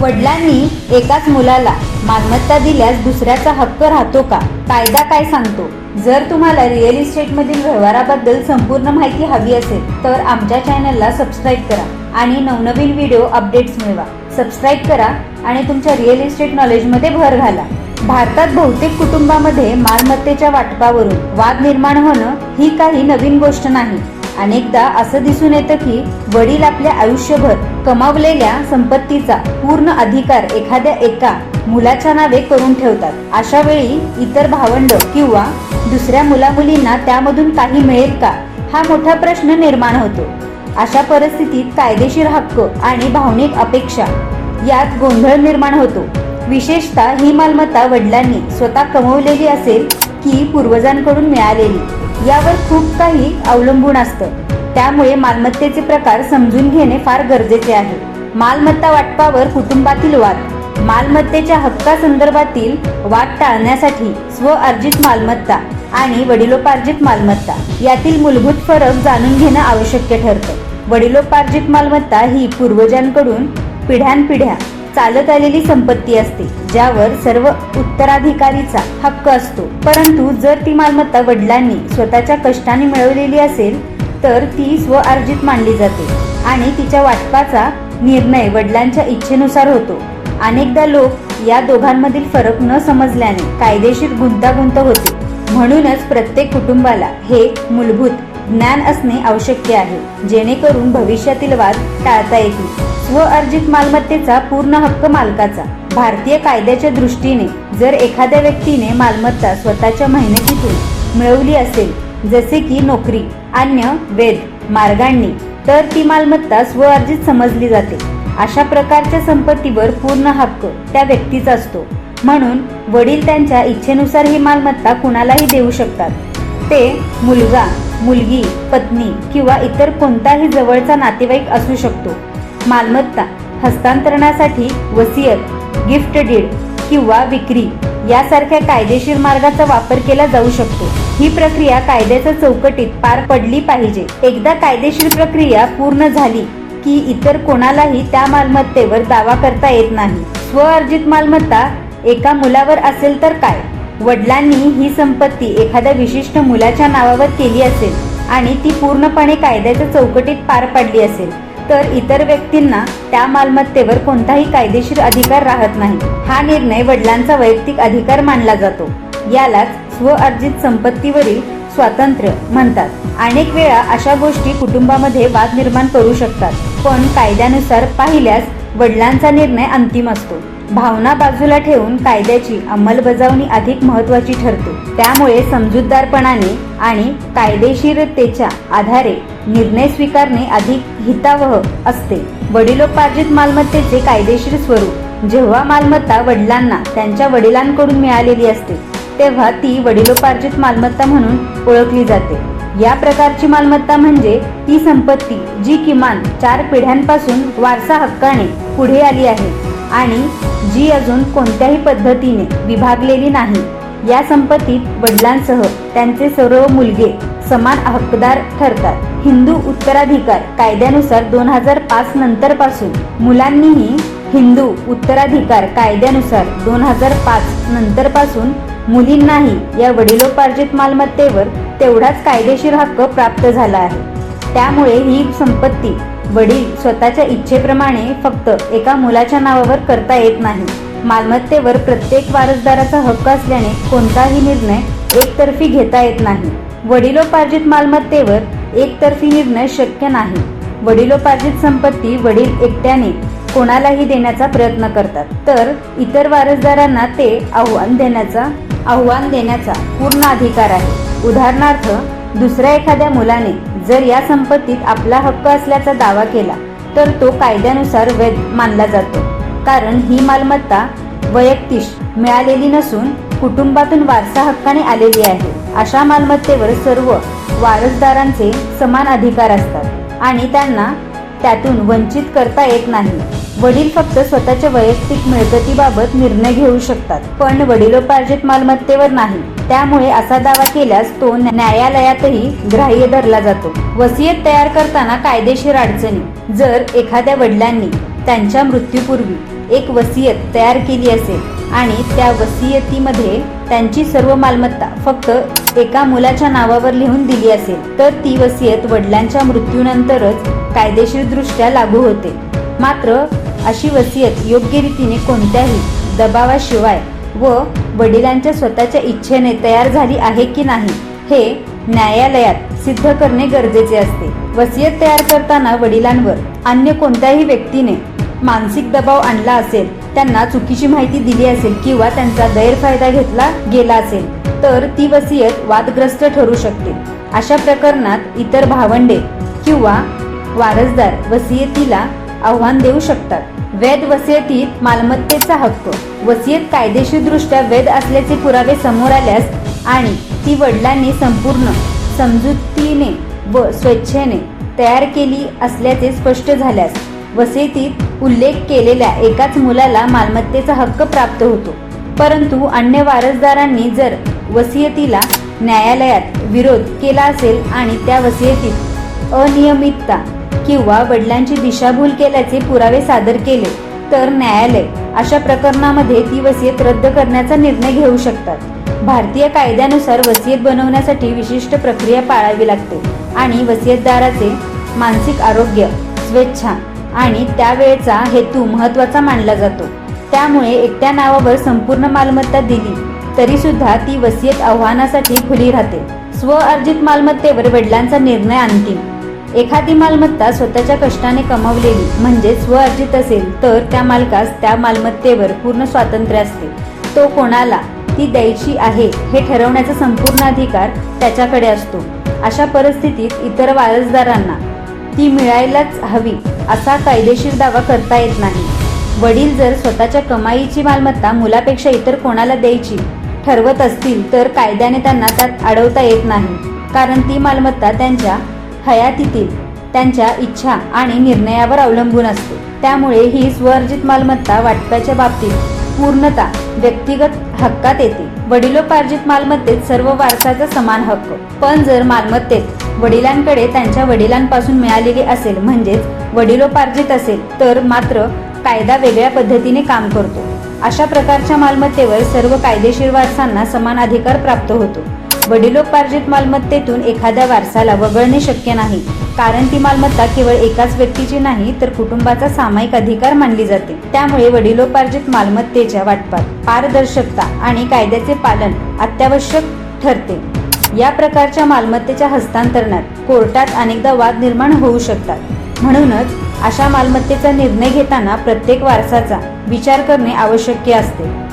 वडिलांनी एकाच मुलाला मालमत्ता दिल्यास दुसऱ्याचा हक्क राहतो का? कायदा काय सांगतो? जर तुम्हाला रिअल इस्टेटमधील व्यवहाराबद्दल संपूर्ण माहिती हवी असेल तर आमच्या चॅनलला सबस्क्राईब करा आणि नवनवीन व्हिडिओ अपडेट्स मिळवा. सबस्क्राईब करा आणि तुमच्या रिअल इस्टेट नॉलेजमध्ये भर घाला. भारतात बहुतेक कुटुंबामध्ये मालमत्तेच्या वाटपावरून वाद निर्माण होणं ही काही नवीन गोष्ट नाही. अनेकदा असं दिसून येतं की वडील आपल्या आयुष्यभर कमावलेल्या संपत्तीचा पूर्ण अधिकार एखाद्या एका मुलाच्या नावे करून ठेवतात. अशा वेळी इतर भावंड किंवा दुसऱ्या मुलामुलींना त्यामधून काही मिळेल का? हा मोठा प्रश्न निर्माण होतो. अशा परिस्थितीत कायदेशीर हक्क आणि भावनिक अपेक्षा यात गोंधळ निर्माण होतो. विशेषतः ही मालमत्ता वडिलांनी स्वतः कमवलेली असेल की पूर्वजांकडून मिळालेली. यावर खूप काही अवलंबून असतं. त्यामुळे मालमत्तेचे प्रकार समजून घेणे फार गरजेचे आहे. मालमत्ता वाटपावर कुटुंबातील वाद. मालमत्तेच्या हक्कासंदर्भातील वाद टाळण्यासाठी स्व अर्जित मालमत्ता आणि वडिलोपार्जित मालमत्ता यातील मूलभूत फरक जाणून घेणं आवश्यक ठरतं. वडिलोपार्जित मालमत्ता ही पूर्वजांकडून पिढ्यानपिढ्या चालत आलेली संपत्ती असते ज्यावर सर्व उत्तराधिकारीचा हक्क असतो. परंतु जर ती मालमत्ता वडिलांनी स्वतःच्या कष्टाने मिळवलेली असेल तर ती स्वआर्जित मानली जाते आणि तिच्या वाटपाचा निर्णय वडिलांच्या इच्छेनुसार होतो. अनेकदा लोक या दोघांमधील फरक न समजल्याने कायदेशीर गुंतागुंत होते. म्हणूनच प्रत्येक कुटुंबाला हे मूलभूत ज्ञान असणे आवश्यक आहे जेणेकरून भविष्यातील वाद टाळता येतील. स्वअर्जित मालमत्तेचा पूर्ण हक्क मालकाचा. भारतीय कायद्याच्या दृष्टीने जर एखाद्या व्यक्तीने मालमत्ता स्वतःच्या मेहनतीतून मिळवली असेल जसे की नोकरी अन्य वेद मार्गांनी तर ती मालमत्ता स्वअर्जित समजली जाते. अशा प्रकारच्या संपत्तीवर पूर्ण हक्क त्या व्यक्तीचा असतो. म्हणून वडील त्यांच्या इच्छेनुसार ही मालमत्ता कुणालाही देऊ शकतात. ते मुलगा मुलगी पत्नी किंवा इतर कोणताही जवळचा नातेवाईक असू शकतो. मालमत्ता हस्तांतरणासाठी वसियत गिफ्ट डीड किंवा विक्री यासारख्या कायदेशीर मार्गाचा वापर केला जाऊ शकतो. ही प्रक्रिया कायद्याच्या चौकटीत पार पडली पाहिजे. एकदा कायदेशीर प्रक्रिया पूर्ण झाली की इतर कोणालाही त्या मालमत्तेवर दावा करता येत नाही. स्वअर्जित मालमत्ता एका मुलावर असेल तर काय? वडिलांनी ही संपत्ती एखाद्या विशिष्ट मुलाच्या नावावर केली असेल आणि ती पूर्णपणे कायद्याच्या चौकटीत पार पाडली असेल. तर इतर व्यक्तींना त्या मालमत्तेवर कोणताही कायदेशीर अधिकार राहत नाही. हा निर्णय वडिलांचा वैयक्तिक अधिकार मानला जातो. यालाच स्वअर्जित संपत्तीवरील स्वातंत्र्य म्हणतात. अनेक वेळा अशा गोष्टी कुटुंबामध्ये वाद निर्माण करू शकतात पण कायद्यानुसार पाहिल्यास वडिलांचा निर्णय अंतिम असतो. भावना बाजूला ठेवून कायद्याची अंमलबजावणी अधिक महत्वाची ठरते. त्यामुळे समजूतदारपणाने आणि कायदेशीरतेच्या आधारे निर्णय स्वीकारणे अधिक हितावह असते. वडिलोपार्जित मालमत्तेचे कायदेशीर स्वरूप जेव्हा मालमत्ता वडिलांना त्यांच्या वडिलांकडून मिळालेली असते तेव्हा ती वडिलोपार्जित मालमत्ता म्हणून ओळखली जाते. या प्रकारची मालमत्ता म्हणजे ती संपत्ती जी किमान चार पिढ्यांपासून वारसा हक्काने पुढे आली आहे आणि जी अजून कोणत्याही पद्धतीने विभागलेली नाही. या संपत्तीत वडिलांसह त्यांचे सर्व मुलगे समान हकदार ठरतात. हिंदू उत्तराधिकार कायद्यानुसार दोन हजार पाच नंतर पासून मुलांनीही हिंदू उत्तराधिकार कायद्यानुसार दोन हजार पाच नंतर पासून मुलींनाही या वडिलोपार्जित मालमत्तेवर तेवढाच कायदेशीर हक्क प्राप्त झाला आहे. त्यामुळे ही संपत्ती वडील स्वतःच्या इच्छेप्रमाणे फक्त एका मुलाच्या नावावर करता येत नाही. मालमत्तेवर प्रत्येक वारसदाराचा हक्क असल्याने कोणताही निर्णय एकतर्फी घेता येत नाही. वडिलोपार्जित मालमत्तेवर एकतर्फी निर्णय शक्य नाही. वडिलोपार्जित संपत्ती वडील एकट्याने कोणालाही देण्याचा प्रयत्न करतात. तर इतर वारसदारांना ते आव्हान देण्याचा आव्हान देण्याचा पूर्ण अधिकार आहे. उदाहरणार्थ दुसऱ्या एखाद्या मुलाने जर या संपत्तीत आपला हक्क असल्याचा दावा केला तर तो कायद्यानुसार वैध मानला जातो. कारण ही मालमत्ता वैयक्तिक मिळालेली नसून कुटुंबातून वारसा हक्काने आलेली आहे. अशा मालमत्तेवर सर्व वारसदारांचे समान अधिकार असतात आणि त्यांना त्यातून वंचित करता येत नाही. वडील फक्त स्वतःच्या वैयक्तिक मिळकतीबाबत निर्णय घेऊ शकतात पण वडिलोपार्जित मालमत्तेवर नाही. त्यामुळे असा दावा केल्यास तो न्यायालयातही ग्राह्य धरला जातो. वसियत तयार करताना कायदेशीर अडचणी. जर एखाद्या वडिलांनी त्यांच्या मृत्यूपूर्वी एक वसियत तयार केली असेल आणि त्या वसियतीमध्ये त्यांची सर्व मालमत्ता फक्त एका मुलाच्या नावावर लिहून दिली असेल तर ती वसियत वडिलांच्या मृत्यूनंतरच कायदेशीरदृष्ट्या लागू होते. मात्र अशी वसियत योग्य रीतीने कोणत्याही दबावाशिवाय व वडिलांच्या स्वतःच्या इच्छेने तयार झाली आहे की नाही हे न्यायालयात सिद्ध करणे गरजेचे असते. वसियत तयार करताना वडिलांवर अन्य कोणत्याही व्यक्तीने मानसिक दबाव आणला असेल त्यांना चुकीची माहिती दिली असेल किंवा त्यांचा गैरफायदा घेतला गेला असेल तर ती वसियत वादग्रस्त ठरू शकते. अशा प्रकरणात इतर भावंडे किंवा वारसदार वसियतीला आव्हान देऊ शकतात. वैध वसियतीत मालमत्तेचा हक्क. वसियत कायदेशीरदृष्ट्या वैध असल्याचे पुरावे समोर आल्यास आणि ती वडिलांनी संपूर्ण समजुतीने व स्वेच्छेने तयार केली असल्याचे स्पष्ट झाल्यास वसियतीत उल्लेख केलेल्या एकाच मुलाला मालमत्तेचा हक्क प्राप्त होतो. परंतु अन्य वारसदारांनी जर वसियतीला न्यायालयात विरोध केला असेल आणि त्या वसियतीत अनियमितता किंवा वडिलांची दिशाभूल केल्याचे पुरावे सादर केले तर न्यायालय अशा प्रकरणामध्ये ती वसियत रद्द करण्याचा निर्णय घेऊ शकतात. भारतीय कायद्यानुसार वसियत बनवण्यासाठी विशिष्ट प्रक्रिया पाळावी लागते आणि वसियतदाराचे मानसिक आरोग्य स्वेच्छा आणि त्यावेळचा हेतू महत्त्वाचा मानला जातो. त्यामुळे एकट्या नावावर संपूर्ण मालमत्ता दिली तरी सुद्धा ती वसियत आव्हानासाठी खुली राहते. स्वअर्जित मालमत्तेवर वडिलांचा निर्णय अंतिम. एखादी मालमत्ता स्वतःच्या कष्टाने कमावलेली म्हणजे स्वअर्जित असेल तर त्या मालकास त्या मालमत्तेवर पूर्ण स्वातंत्र्य असते. तो कोणाला ती द्यायची आहे हे ठरवण्याचा संपूर्ण अधिकार त्याच्याकडे असतो. अशा परिस्थितीत इतर वारसदारांना ती मिळायलाच हवी. असा कायदेशीर दावा करता येत नाही. वडील जर स्वतःच्या कमाईची मालमत्ता मुलापेक्षा इतर कोणाला द्यायची ठरवत असतील तर कायद्याने त्यांना त्यात अडवता येत नाही. कारण ती मालमत्ता त्यांच्या हयातीतील त्यांच्या इच्छा आणि निर्णयावर अवलंबून असते. त्यामुळे ही स्वअर्जित मालमत्ता वाटपाच्या बाबतीत पूर्णता व्यक्तिगत हक्कात येते. वडिलोपार्जित मालमत्तेत सर्व वारसाचा समान हक्क. पण जर मालमत्तेत वडिलांकडे त्यांच्या वडिलांपासून मिळालेली असेल म्हणजेच वडिलोपार्जित असेल तर मात्र कायदा वेगळ्या पद्धतीने काम करतो. अशा प्रकारच्या मालमत्तेवर सर्व कायदेशीर वारसांना समान अधिकार प्राप्त होतो. वडिलोपार्जित मालमत्तेतून एखाद्या वारसाला वगळणे शक्य नाही कारण ती मालमत्ता केवळ एकाच व्यक्तीची नाही तर कुटुंबाचा सामायिक अधिकार मानली जाते. त्यामुळे वडिलोपार्जित मालमत्तेच्या वाटपात पारदर्शकता आणि कायद्याचे पालन अत्यावश्यक ठरते. या प्रकारच्या मालमत्तेच्या हस्तांतरणात कोर्टात अनेकदा वाद निर्माण होऊ शकतात. म्हणूनच अशा मालमत्तेचा निर्णय घेताना प्रत्येक वारसाचा विचार करणे आवश्यक असते.